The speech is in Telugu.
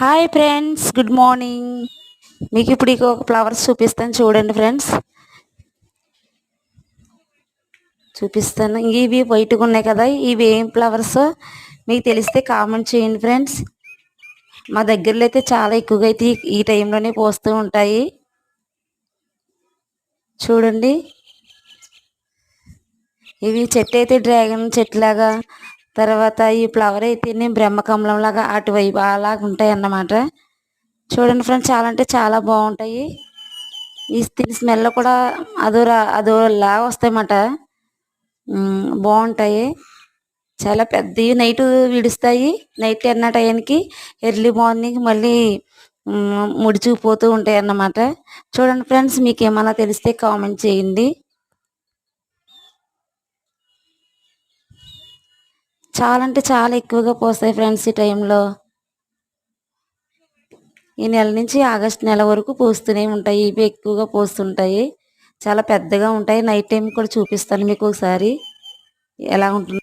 హాయ్ ఫ్రెండ్స్ గుడ్ మార్నింగ్ మీకు ఇప్పుడు ఇక ఒక ఫ్లవర్స్ చూపిస్తాను. చూడండి ఫ్రెండ్స్ చూపిస్తాను. ఇవి వైట్గా ఉన్నాయి కదా. ఇవి ఏం ఫ్లవర్స్ మీకు తెలిస్తే కామెంట్ చేయండి ఫ్రెండ్స్ మా దగ్గరలో అయితే చాలా ఎక్కువగా అయితే ఈ- టైంలోనే పోస్తూ ఉంటాయి. చూడండి. ఇవి చెట్టు అయితే డ్రాగన్ చెట్టు లాగా తర్వాత ఈ ఫ్లవర్ అయితేనే బ్రహ్మకమలం లాగా అటువైపు అలాగ ఉంటాయి అన్నమాట చూడండి ఫ్రెండ్స్ చాలా అంటే చాలా బాగుంటాయి. ఈ దీని స్మెల్ కూడా అదో రా- అదో లాగా వస్తాయన్నమాట. బాగుంటాయి. చాలా పెద్దవి నైట్ విడుస్తాయి. నైట్ ఎన్న టైంకి ఎర్లీ మార్నింగ్ మళ్ళీ ఉమ్, ముడిచిపోతూ ఉంటాయి అన్నమాట చూడండి ఫ్రెండ్స్ మీకు ఏమైనా తెలిస్తే కామెంట్ చేయండి. చాలా అంటే చాలా ఎక్కువగా పోస్తాయి ఫ్రెండ్స్ ఈ టైంలో. ఈ నెల నుంచి ఆగస్ట్ నెల వరకు పోస్తూనే ఉంటాయి. ఇవి ఎక్కువగా పోస్తుంటాయి. చాలా పెద్దగా ఉంటాయి. నైట్ టైం కూడా చూపిస్తాను మీకు ఒకసారి. ఎలా ఉంటుంది